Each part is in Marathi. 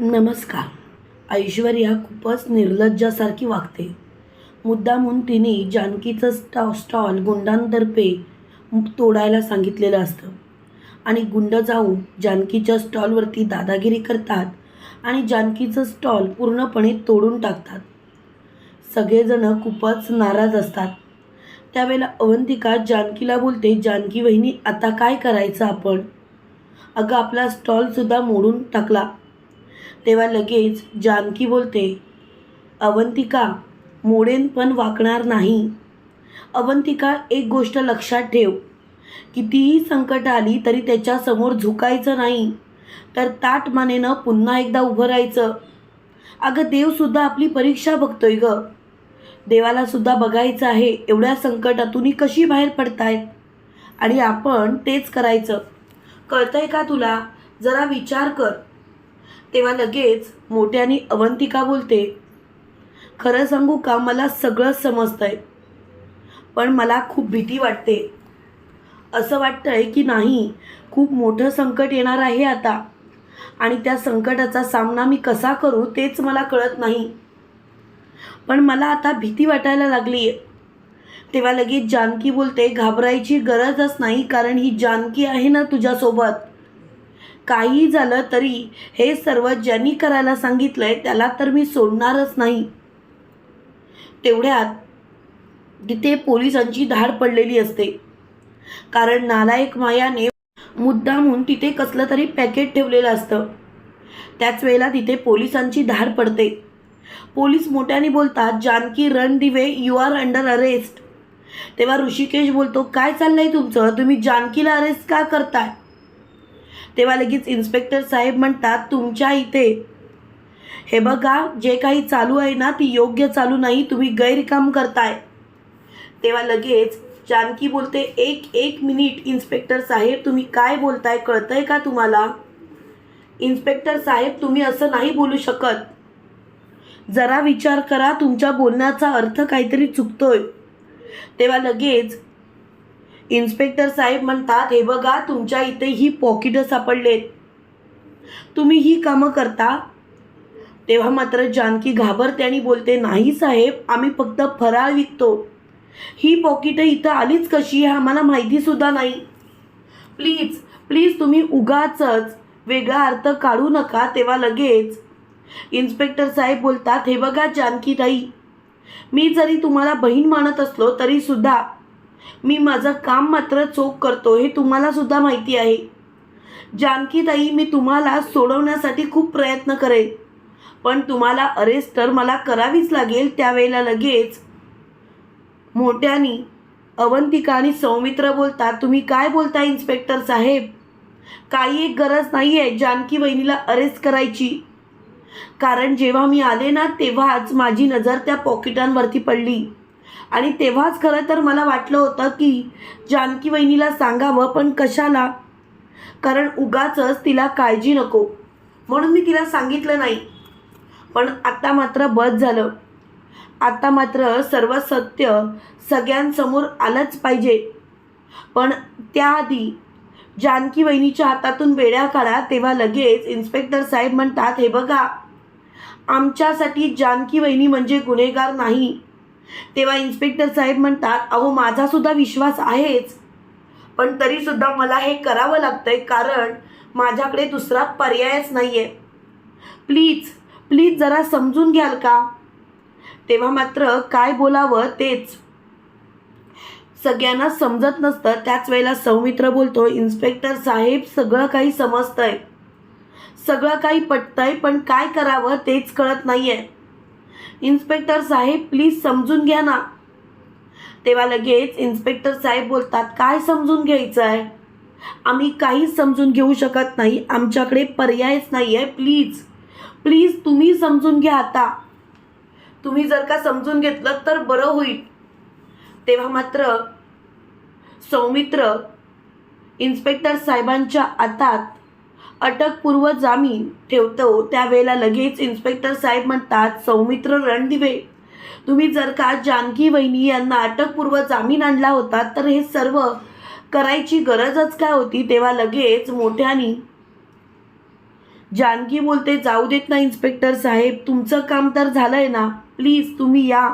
नमस्कार. ऐश्वर्या खूपच निर्लज्जासारखी वागते. मुद्दामून तिने जानकीचं स्टॉ स्टॉल गुंडांतर्फे तोडायला सांगितलेलं असतं. आणि गुंड जाऊन जानकीच्या स्टॉलवरती दादागिरी करतात आणि जानकीचं स्टॉल पूर्णपणे तोडून टाकतात. सगळेजणं खूपच नाराज असतात. त्यावेळेला अवंतिका जानकीला बोलते जानकी वहिनी आता काय करायचं आपण? अगं आपला स्टॉलसुद्धा मोडून टाकला. तेव्हा लगेच जानकी बोलते अवंतिका मोडेन पण वाकणार नाही. अवंतिका एक गोष्ट लक्षात ठेव. कितीही संकट आली तरी त्याच्यासमोर झुकायचं नाही. तर ताट मानेनं पुन्हा एकदा उभं राहायचं. अगं देवसुद्धा आपली परीक्षा बघतोय ग. देवालासुद्धा बघायचं आहे एवढ्या संकटातूनही कशी बाहेर पडतायत? आणि आपण तेच करायचं. कळतंय का तुला? जरा विचार कर. तेव्हा लगेच मोठ्याने अवंतिका बोलते खरं सांगू का मला सगळंच समजतंय पण मला खूप भीती वाटते. असं वाटतंय की नाही खूप मोठं संकट येणार आहे आता आणि त्या संकटाचा सामना मी कसा करू तेच मला कळत नाही. पण मला आता भीती वाटायला लागली आहे तेव्हा लगेच जानकी बोलते घाबरायची गरजच नाही कारण ही जानकी आहे ना तुझ्यासोबत. काही झालं तरी हे सर्व ज्यांनी करायला सांगितलं आहे त्याला तर मी सोडणारच नाही. तेवढ्यात तिथे पोलिसांची धाड पडलेली असते. कारण नालायक मायाने मुद्दामून तिथे कसलं तरी पॅकेट ठेवलेलं असतं. त्याच वेळेला तिथे पोलिसांची धाड पडते. पोलीस मोठ्याने बोलतात Janaki Randive you are under arrest. तेव्हा ऋषिकेश बोलतो काय चाललंय तुमचं? तुम्ही जानकीला अरेस्ट का करताय? तेव्हा लगेच इन्स्पेक्टर साहेब म्हणतात तुमच्या इथे हे बघा जे काही चालू आहे ना ती योग्य चालू नाही तुम्ही गैरकाम करताय. तेव्हा लगेच जानकी बोलते एक एक मिनिट इन्स्पेक्टर साहेब तुम्ही काय बोलताय कळतंय का तुम्हाला? इन्स्पेक्टर साहेब तुम्ही असं नाही बोलू शकत. जरा विचार करा तुमच्या बोलण्याचा अर्थ काहीतरी चुकतोय. तेव्हा लगेच इन्स्पेक्टर साहेब म्हणतात हे बघा तुमच्या इथे ही पॉकेटं सापडलेत. तुम्ही ही कामं करता? तेव्हा मात्र जानकी घाबरते आणि बोलते नाही साहेब आम्ही फक्त फराळ विकतो. ही पॉकेटं इथं आलीच कशी आहे आम्हाला माहितीसुद्धा नाही. प्लीज प्लीज तुम्ही उगाचच वेगळा अर्थ काढू नका तेव्हा लगेच. इन्स्पेक्टर साहेब बोलतात हे बघा जानकी ताई मी जरी तुम्हाला बहीण मानत असलो तरीसुद्धा मी माझं काम मात्र चोख करतो हे तुम्हालासुद्धा माहिती आहे. जानकीताई मी तुम्हाला सोडवण्यासाठी खूप प्रयत्न करेन. पण तुम्हाला अरेस्ट तर मला करावीच लागेल त्यावेळेला लगेच. मोठ्यानी अवंतिका आणि सौमित्र बोलतात तुम्ही काय बोलता इन्स्पेक्टर साहेब? काही एक गरज नाही आहे जानकी वहिनीला अरेस्ट करायची. कारण जेव्हा मी आले ना तेव्हाच माझी नजर त्या पॉकेटांवरती पडली. आणि तेव्हाच खरं तर मला वाटलं होतं की जानकी वहिनीला सांगावं पण कशाला? कारण उगाचच तिला काळजी नको. म्हणून मी तिला सांगितलं नाही. पण आता मात्र बस झालं. आता मात्र सर्व सत्य सगळ्यांसमोर आलंच पाहिजे. पण त्याआधी जानकी वहिनीच्या हातातून वेड्या काढा तेव्हा लगेच इन्स्पेक्टर साहेब म्हणतात हे बघा आमच्यासाठी जानकी वहिनी म्हणजे गुन्हेगार नाही. तेव्हा इन्स्पेक्टर साहेब म्हणतात अहो माझासुद्धा विश्वास आहेच. पण तरीसुद्धा मला हे करावं लागतंय कारण माझ्याकडे दुसरा पर्यायच नाही आहे प्लीज प्लीज जरा समजून घ्याल का? तेव्हा मात्र काय बोलावं तेच. सगळ्यांना समजत नसतं. त्याच वेळेला सौमित्र बोलतो इन्स्पेक्टर साहेब सगळं काही समजतंय. सगळं काही पटतंय पण काय करावं तेच कळत नाही आहे इन्स्पेक्टर साहेब प्लीज समजून घ्या ना. तेव्हा लगेच इन्स्पेक्टर साहेब बोलतात काय समजून घ्यायचं आहे आम्ही काहीच समजून घेऊ शकत नाही. आमच्याकडे पर्यायच नाही आहे प्लीज. प्लीज तुम्ही समजून घ्या आता. तुम्ही जर का समजून घेतलं तर बरं होईल. तेव्हा मात्र सौमित्र इन्स्पेक्टर साहेबांच्या हातात अटकपूर्व जामीन ठेवतो. त्यावेळेला लगेच इन्स्पेक्टर साहेब म्हणतात सौमित्र रणदिवे तुम्ही जर का जानकी वहिनी यांना अटकपूर्व जामीन आणला होता तर हे सर्व करायची गरजच काय होती? तेव्हा लगेच मोठ्यानी जानकी बोलते जाऊ देत ना इन्स्पेक्टर साहेब. तुमचं काम तर झालंय ना. प्लीज तुम्ही या.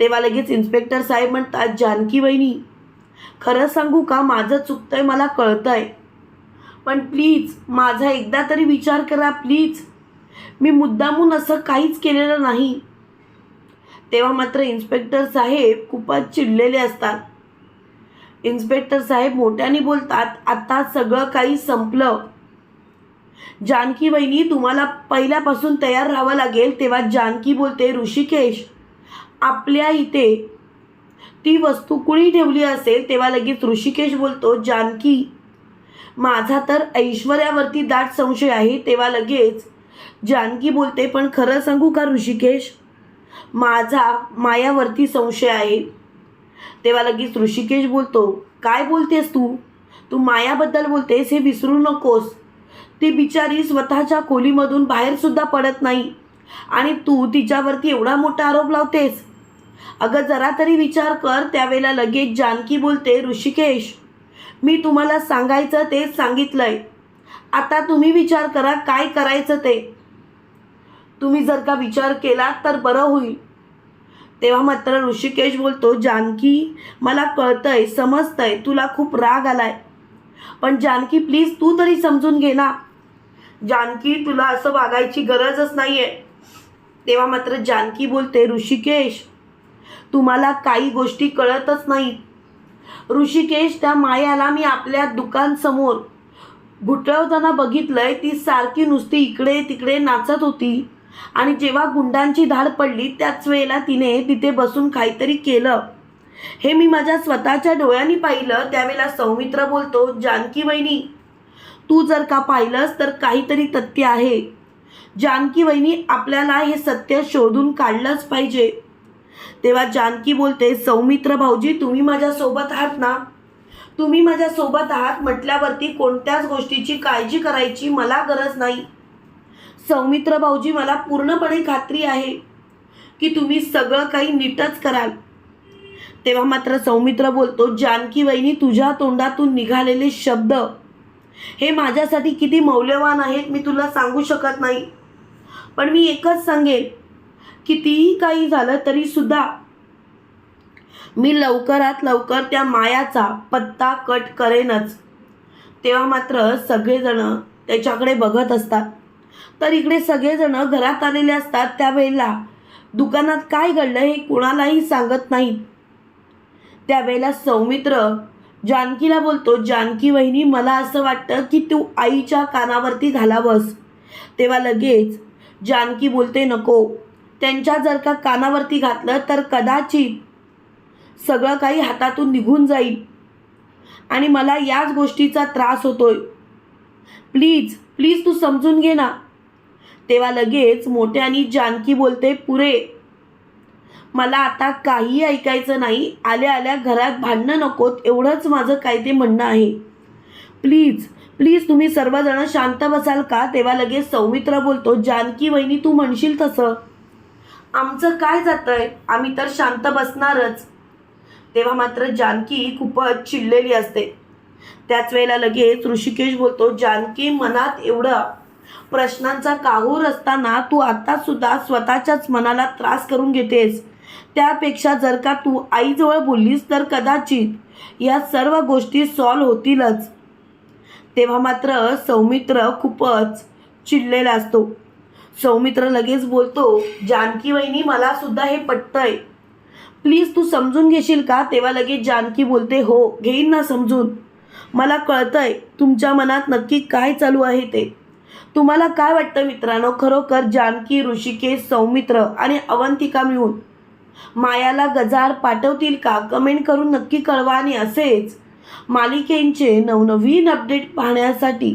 तेव्हा लगेच इन्स्पेक्टर साहेब म्हणतात जानकी वहिनी खरं सांगू का? माझं चुकतंय मला कळतंय. पण प्लीज माझा एकदा तरी विचार करा प्लीज. मी मुद्दामून असं काहीच केलेलं नाही. तेव्हा मात्र इन्स्पेक्टर साहेब खूपच चिडलेले असतात. इन्स्पेक्टर साहेब मोठ्याने बोलतात आता सगळं काही संपलं. जानकी वहिनी तुम्हाला पहिल्यापासून तयार राहावं लागेल तेव्हा जानकी बोलते ऋषिकेश आपल्या इथे ती वस्तू कुणी ठेवली असेल? तेव्हा लगेच ऋषिकेश बोलतो जानकी माझा तर ऐश्वर्यावरती दाट संशय आहे तेव्हा लगेच जानकी बोलते पण खरं सांगू का ऋषिकेश? माझा मायावरती संशय आहे. तेव्हा लगेच ऋषिकेश बोलतो काय बोलतेस तू? तू मायाबद्दल बोलतेस हे विसरू नकोस. ती बिचारी स्वतःच्या खोलीमधून बाहेरसुद्धा पडत नाही आणि तू तिच्यावरती एवढा मोठा आरोप लावतेस. अगं जरा तरी विचार कर. त्यावेळेला लगेच जानकी बोलते ऋषिकेश मी तुम्हाला सांगायचं तेच सांगितलंय. आता तुम्ही विचार करा काय करायचं ते. तुम्ही जर का विचार केला तर बरं होईल. तेव्हा मात्र ऋषिकेश बोलतो जानकी मला कळतंय समजतंय तुला खूप राग आलाय. पण जानकी प्लीज तू तरी समजून घे ना. जानकी तुला असं वागायची गरजच नाहीये. तेव्हा मात्र जानकी बोलते ऋषिकेश तुम्हाला काही गोष्टी कळतच नाहीत. ऋषिकेश त्या मायाला मी आपल्या दुकानसमोर घुटळवताना बघितलंय ती सारखी नुसती इकडे तिकडे नाचत होती. आणि जेव्हा गुंडांची धाड पडली त्याच वेळेला तिने तिथे बसून काहीतरी केलं. हे मी माझ्या स्वतःच्या डोळ्यांनी पाहिलं त्यावेळेला सौमित्र बोलतो जानकी वहिनी तू जर का पाहिलंस तर काहीतरी तथ्य आहे. जानकी वहिनी आपल्याला हे सत्य शोधून काढलंच पाहिजे. तेव्हा जानकी बोलते सौमित्र भाऊजी तुम्ही माझ्यासोबत आहात ना? तुम्ही माझ्यासोबत आहात म्हटल्यावरती कोणत्याच गोष्टीची काळजी करायची मला गरज नाही. सौमित्र भाऊजी मला पूर्णपणे खात्री आहे की तुम्ही सगळं काही नीटच कराल. तेव्हा मात्र सौमित्र बोलतो जानकी वहिनी तुझ्या तोंडातून निघालेले शब्द हे माझ्यासाठी किती मौल्यवान आहेत मी तुला सांगू शकत नाही. पण मी एकच सांगेन कितीही काही झालं तरी सुद्धा मी लवकरात लवकर त्या मायाचा पत्ता कट करेनच. तेव्हा मात्र सगळेजण त्याच्याकडे बघत असतात. तर इकडे सगळेजण घरात आलेले असतात त्यावेळेला दुकानात काय घडलं हे कुणालाही सांगत नाहीत. त्यावेळेला सौमित्र जानकीला बोलतो जानकी वहिनी मला असं वाटतं की तू आईच्या कानावरती घालावंस. तेव्हा लगेच जानकी बोलते नको त्यांच्या जर का कानावरती घातलं तर कदाचित सगळं काही हातातून निघून जाईल. आणि मला याच गोष्टीचा त्रास होतोय. प्लीज प्लीज तू समजून घे ना. तेव्हा लगेच मोठ्यानी जानकी बोलते पुरे मला आता काही ऐकायचं नाही. आल्या आल्या घरात भांडणं नकोत. एवढंच माझं काय ते म्हणणं आहे. प्लीज प्लीज तुम्ही सर्वजण शांत बसाल का? तेव्हा लगेच सौमित्र बोलतो जानकी वहिनी तू म्हणशील तसं. आमचं काय जातंय? आम्ही तर शांत बसणारच. तेव्हा मात्र जानकी खूपच चिडलेली असते. त्याच वेळेला लगेच ऋषिकेश बोलतो जानकी मनात एवढं प्रश्नांचा काहूर असताना तू आता सुद्धा स्वतःच्याच मनाला त्रास करून घेतेस. त्यापेक्षा जर का तू आईजवळ बोललीस तर कदाचित या सर्व गोष्टी सॉल्व होतीलच. तेव्हा मात्र सौमित्र खूपच चिडलेला असतो. सौमित्र लगेच बोलतो जानकी वहिनी मला सुद्धा हे पटतंय. प्लीज तू समजून घेशील का? तेव्हा लगेच जानकी बोलते हो घेईन ना समजून. मला कळतंय तुमच्या मनात नक्की काय चालू आहे ते. तुम्हाला काय वाटतं मित्रांनो? खरोखर जानकी ऋषिकेश सौमित्र आणि अवंतिका मिळून. मायाला गजार पाठवतील का? कमेंट करून नक्की कळवा आणि असेच. मालिकेंचे नवनवीन अपडेट पाहण्यासाठी